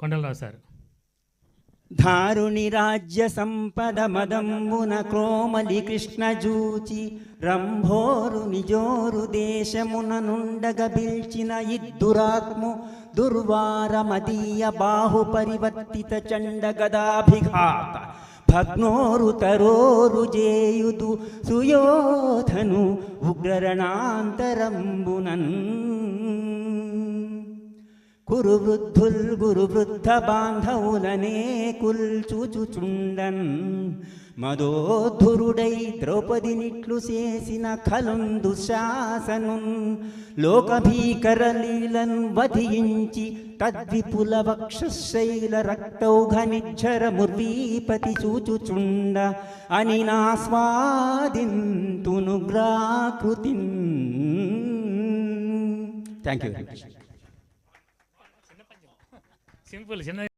Kondalarao sir. ధారుణి రాజ్య సంపద మదంబున క్రోమలి కృష్ణ జూచి రంభోరు నిజోరు దేశమున నుండగ పిల్చిన ఇద్దురాత్ము దుర్వార మదీయ బాహు పరివర్తిత చండ గదాభిఘాత భగ్నోరు తరోరు జేయుదు సుయోధను ఉగ్రరణాంతరంబునన్ కురు వృద్ధుల్ గురు వృద్ధ బాంధవులనే కుల్చుచుచుండన్ మదోధురుడై ద్రౌపదినిట్లు చేసిన ఖలుందు శాసనున్. లోకభీకర లీలన్ వధించి తద్విపుల వక్షశైల రక్తౌఘనిజ్జర ముర్వీపతి చూచుచుండ. అని నాస్వాదింతును గ్రాకృతిన్ thank you very much Siempre le